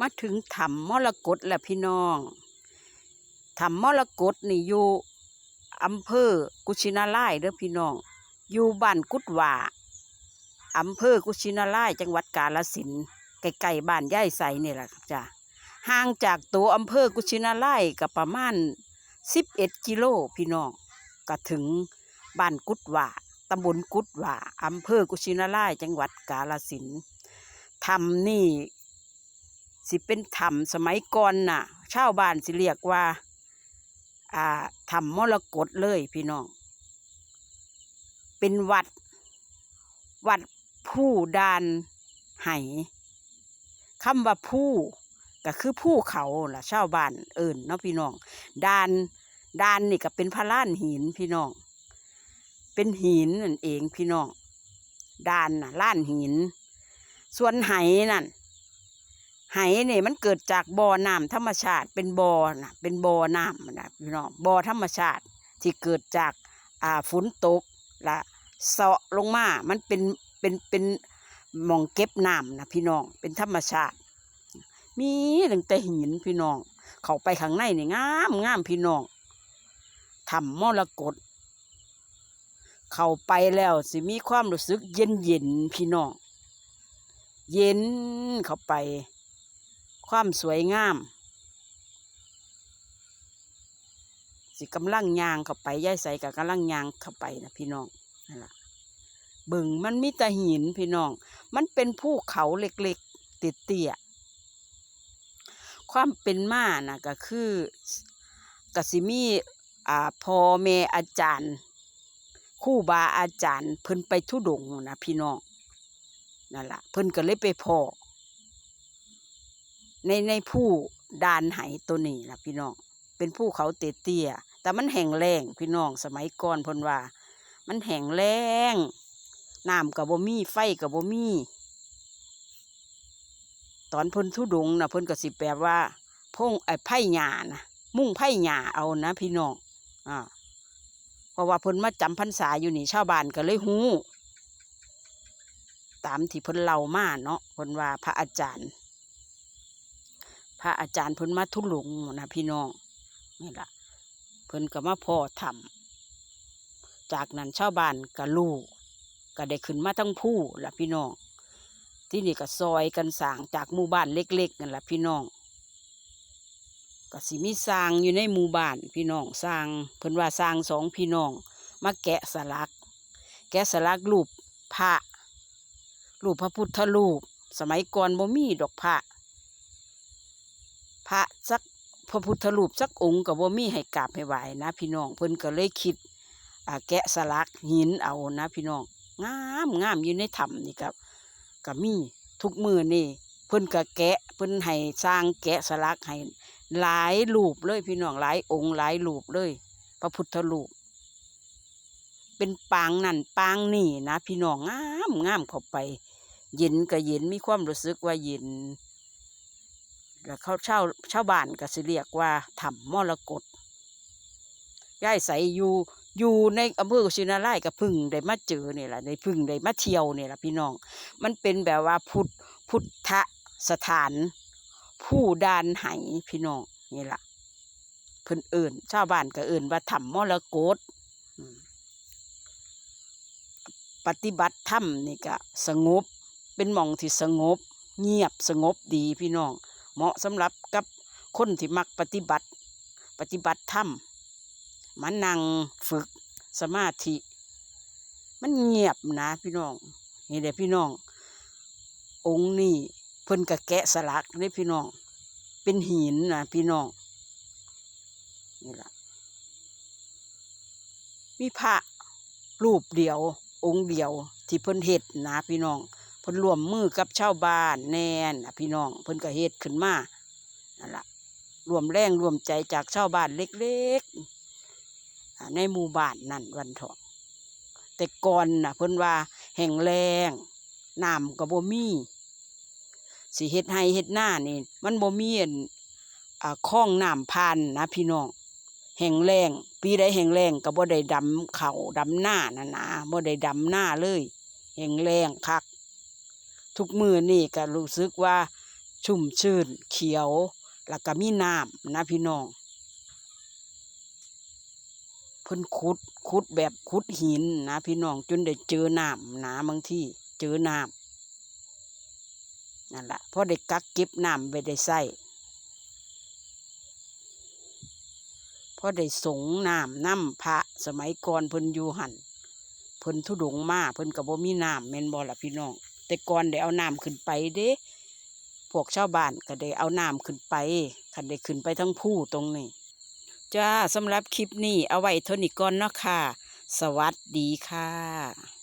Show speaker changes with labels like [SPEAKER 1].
[SPEAKER 1] มาถึงถ้ำมรกตแหล้วพี่น้องถ้ำมรกตนี่อยู่อำเภอกุชินาลายเด้อพี่น้อง อยู่บ้านกุดว่าอำเภอกุชินาลายจังหวัดกาฬสินธุ์ใกล้ๆบ้านย่ายใสนี่แหละจ้ะห่างจากตัวอำเภอกุชินาลายก็ประมาณสิบเอ็ดกิโลพี่น้องก็ถึงบ้านกุดว่าตำบลกุดว่าอำเภอกุชินาลายจังหวัดกาฬสินธุ์ทำนี่ สิเป็นถ้ำสมัยก่อนน่ะชาวบ้านสิเรียกว่า อ่าถ้ำมรกตเลยพี่น้อง เป็นวัด วัดผู้ดานไหคำว่าผู้ก็คือผู้เขาล่ะชาวบ้านเอิ่นเนาะพี่น้องดานดานนี่ก็เป็นพระล้านหินพี่น้อง เป็นหินนั่นเองพี่น้องดานน่ะล้านหิน ส่วนไหนั่น ไหเนี่ยมันเกิดจากบ่อน้ำธรรมชาติ เป็นบ่อนะเป็นบ่อน้ำนะพี่น้องบ่อธรรมชาติที่เกิดจากอ่าฝนตกและเสาะลงมา มันเป็นเป็นเป็นหมองเก็บน้ำนะพี่น้องเป็นธรรมชาติ มีตั้งแต่หินพี่น้อง เข้าไปข้างในนี่งามงามพี่น้องทำมรกตเข้าไปแล้วสิมีความรู้สึกเย็นเย็นพี่น้อง เย็นเข้าไป ความสวยงาม สิกำลังยางเข้าไปย่ายใสกับกำลังยางเข้าไปนะพี่น้องนั่นแหละเบิ่งมันมีแต่หินพี่น้อง มันเป็นภูเขาเล็กๆเตี้ยๆความเป็นมาน่ะก็คือกสิมีอ่าพ่อแม่อาจารย์คู่บาอาจารย์ เพิ่นไปทุดงนะพี่น้องนั่นแหละเพิ่นก็เลยไปพ่อ ในในผู้ดานไหตัวนี้ล่ะพี่น้องเป็นภูเขาเตี้ยแต่มันแห้งแล้งพี่น้องสมัยก่อนพนว่า มันแห้งแล้งน้ำกับบ่มีไฟกับบ่มีตอนพิ่นทุดงนะพิ่นก็สิแปลว่า พงไอ้ไผ่หญ้านะมุ่งไผ่หญ้าเอานะพี่น้องอ่าเพราะว่าพิ่นมาจำพรรษาอยู่นี่ชาวบ้านก็เลยฮู้ตามที่พิ่นเล่ามาเนาะพิ่นว่าพระอาจารย์ พระอาจารย์เพิ่นมาทุลุงนะพี่น้องนี่ล่ะเพิ่นก็มาพ่อทำจากนั้นชาวบ้านก็ลูกก็ได้ขึ้นมาทั้งผู้ล่ะพี่น้อง ที่นี่ก็ซอยกันสร้างจากหมู่บ้านเล็กๆนั่นล่ะพี่น้องก็สิมีสร้างอยู่ในหมู่บ้านพี่น้องสร้างเพิ่นว่าสร้างสองพี่น้องมาแกะสลัก แกะสลักรูปพระรูปพระพุทธรูป สมัยก่อนบ่มีดอกพระ พระสักพระพุทธรูปสักองค์กับว่ามีให้กราบให้ไหวนะพี่น้องเพิ่นก็เลยคิดแกะสลักหินเอานะพี่น้องงามงามอยู่ในถ้ำนี่ครับก็มีทุกมือนี่เพิ่นก็แกะเพิ่นให้สร้างแกะสลักให้หลายรูปเลยพี่น้องหลายองค์หลายรูปเลย พระพุทธรูปเป็นปางนั่นปางนี่นะพี่น้องงามงามเข้าไป เย็นก็เย็นมีความรู้สึกว่าเย็น แล้วเขาเช่าเช่าวบ้านก็สิเรียกว่าถ้ำมรกตย่ายใสอยู่อยู่ในอำเภอกุชินาราชก็เพึ่งได้มาเจอเนี่ยแหละได้เพึ่งได้มาเที่ยวเนี่ยแหละพี่น้อง มันเป็นแบบว่าพุทธพุทธสถาน ผู้ดานไหพี่น้องนี่แหละเพิ่นเอื่นชาวบ้านก็เอื่นว่าถ้ำมรกตปฏิบัติธรรมนี่ก็สงบเป็นหมองที่สงบ เงียบสงบดีพี่น้อง เหมาะสำหรับกับคนที่มักปฏิบัติ ปฏิบัติธรรมมานั่งฝึกสมาธิ มันเงียบนะพี่น้อง นี่เด้พี่น้อง องค์นี้เพิ่นกะแกะสลักนี่พี่น้อง เป็นหินนะพี่น้อง นี่ล่ะ มีพระรูปเดียว องค์เดียวที่เพิ่นเฮ็ดนะพี่น้อง พิ่นร่วมมือกับชาวบ้านแน่นพี่น้องเพิ่นก็เฮ็ดขึ้นมานั่นล่ะรวมแรงรวมใจจากชาวบ้านเล็กๆในหมู่บ้านนั่นวันทองแต่ก่อนน่ะเพิ่นว่าแห้งแรงน้ำก็บ่มีสิเฮ็ดให้เฮ็ดหน้านี่มันบ่มีอันอ่าคลองน้ำผ่านนะพี่น้องแห้งแรงปีใดแห้งแรงก็บ่ได้ดำเขาดำหน้านะนะบ่ได้ดำหน้าเลย แห้งแรงคัก ทุกมือนี่ก็รู้สึกว่าชุ่มชื่นเขียว แล้วก็มีน้ำนะพี่น้องเพิ่นขุดขุดแบบขุดหินนะพี่น้องจนได้เจอน้ำนะบางที่เจอน้ำนั่นแหละพอได้กักเก็บน้ำไปได้ใส่พอได้สงน้ำน้ำพระสมัยก่อนเพิ่นอยู่หันเพิ่นทุดงมาเพิ่นก็บ่มีน้ำแม่นบ่ล่ะพี่น้อง แต่ก่อนได้เอาน้ำขึ้นไปเด้พวกชาวบ้านก็ได้เอาน้ำขึ้นไปคันได้ขึ้นไปทั้งผู้ตรงนี้จ้าสำหรับคลิปนี้เอาไว้เท่านี้ก่อนเนาะค่ะ สวัสดีค่ะ